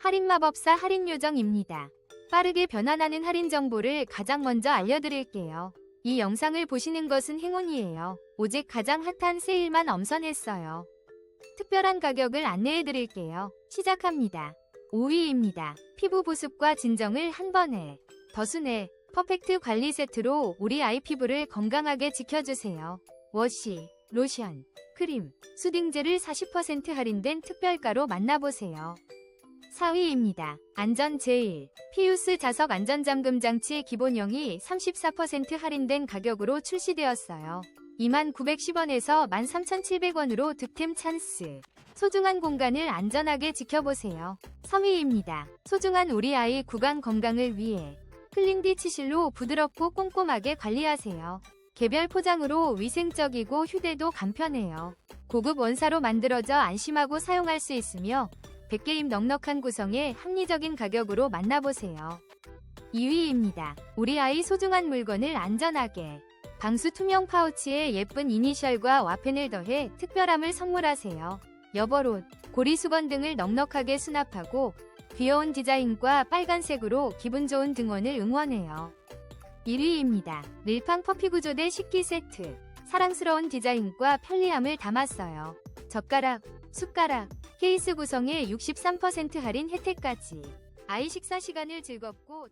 할인마법사 할인요정입니다. 빠르게 변환하는 할인 정보를 가장 먼저 알려드릴게요. 이 영상을 보시는 것은 행운이에요. 오직 가장 핫한 세일만 엄선했어요. 특별한 가격을 안내해드릴게요. 시작합니다. 5위입니다. 피부 보습과 진정을 한 번에. 더순해 퍼펙트 관리 세트로 우리 아이 피부를 건강하게 지켜주세요. 워시, 로션, 크림, 수딩젤을 40% 할인된 특별가로 만나보세요. 4위입니다. 안전 제일. 피우스 자석 안전잠금 장치 기본형이 34% 할인된 가격으로 출시되었어요. 2910원에서 13,700원으로 득템 찬스. 소중한 공간을 안전하게 지켜보세요. 3위입니다. 소중한 우리 아이 구강 건강을 위해 클린디 치실로 부드럽고 꼼꼼하게 관리하세요. 개별 포장으로 위생적이고 휴대도 간편해요. 고급 원사로 만들어져 안심하고 사용할 수 있으며 100개임 넉넉한 구성에 합리적인 가격으로 만나보세요. 2위입니다. 우리 아이 소중한 물건을 안전하게 방수 투명 파우치에 예쁜 이니셜과 와펜을 더해 특별함을 선물하세요. 여벌옷, 고리 수건 등을 넉넉하게 수납하고 귀여운 디자인과 빨간색으로 기분 좋은 등원을 응원해요. 1위입니다. 릴팡 퍼피 구조 대 식기 세트. 사랑스러운 디자인과 편리함을 담았어요. 젓가락, 숟가락, 케이스 구성에 63% 할인 혜택까지. 아이 식사 시간을 즐겁고.